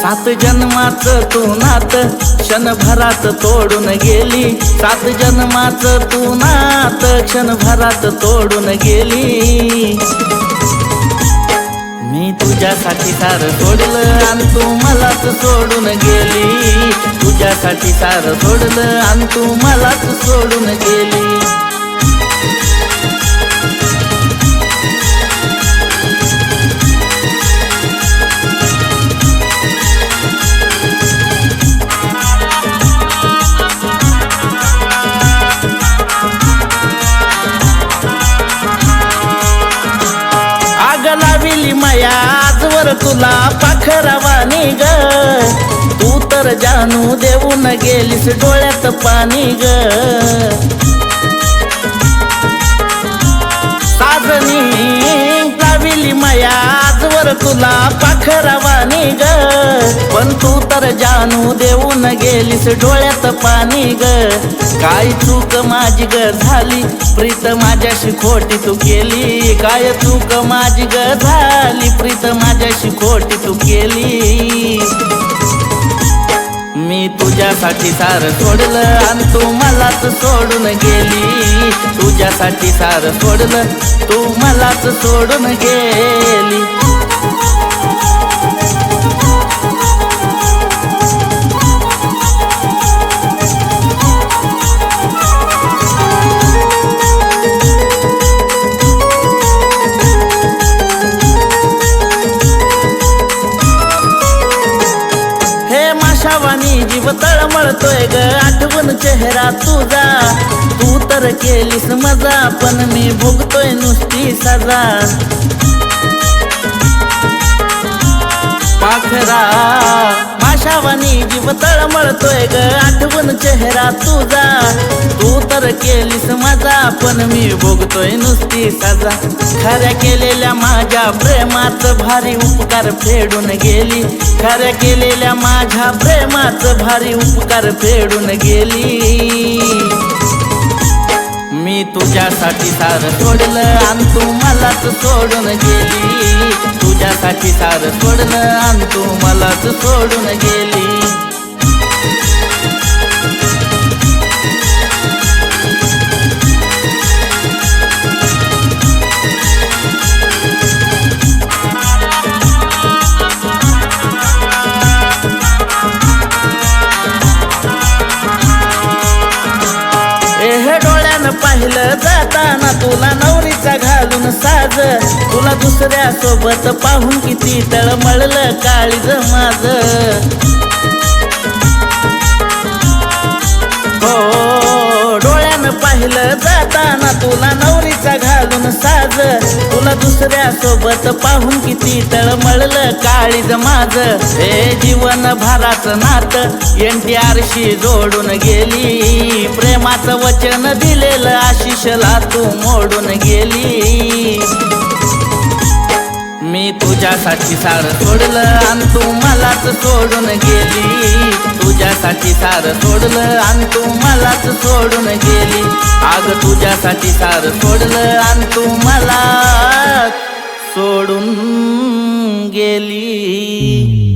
सात जन्माच तू नात क्षणभरात तोडून गेली. सात जन्माच तू नात क्षणभरात तोडून गेली. तुझ्यासाठी सार सोडलं आणि तू मलाच सोडून गेली. तुझ्यासाठी सार सोडलं आणि तू मलाच सोडून गेली. आग लाविली माया. तुला पाखरावानी ग तू तर जानू देऊन गेलीस डोळ्यात पाणी ग. साजनी लाविली माया आजवर तुला पाखरावानी ग पण तू तर जानू देऊन गेलीस डोळ्यात पाणी ग. काय चूक माझी ग झाली? प्रीत माझ्याशी खोटी तू केली. काय चूक माझी ग झाली? तुझ्यासाठी सार सोडलं आणि तू मलाच सोडून गेली. तुझ्यासाठी सार सोडलं तू मलाच सोडून गेली. माशावानी जीव तळमळतोय ग. आठवण चेहरा तुझा. तू तर केलीस मजा पण मी भोगतोय नुसती सजा. पाखरा माशावानी जीव तळमळतोय ग. आठवण चेहरा तुझा. तू तर केलीस मजा पण मी भोगतोय नुसती सजा. खऱ्या केलेल्या माझ्या प्रेमाच भारी उपकार फेडून गेली. खऱ्या केलेल्या माझ्या प्रेमाच भारी उपकार फेडून गेली. मी तुझ्यासाठी सार सोडलं आणि तू मलाच सोडून गेली. तुझ्यासाठी सार सोडलं आणि तू मलाच सोडून गेली. आज. तुला दुसऱ्या सोबत पाहून किती तळमळलं काळीज माझ. हो डोळ्यानं पाहिलं जाताना तुला नवरीचा घालून साज. तुला दुसऱ्या सोबत पाहून किती तळमळलं काळीज माझ. हे जीवन भाराच नात एन टी आरशी जोडून गेली. प्रेमाचं वचन दिलेलं आशिषला तू मोडून गेली. तुझ्यासाठी सार सोडलं आणि तू मलाच सोडून गेली. तुझ्यासाठी सार सोडलं आणि तू मलाच सोडून गेली. आग तुझ्यासाठी सार सोडलं आणि तू मला सोडून गेली.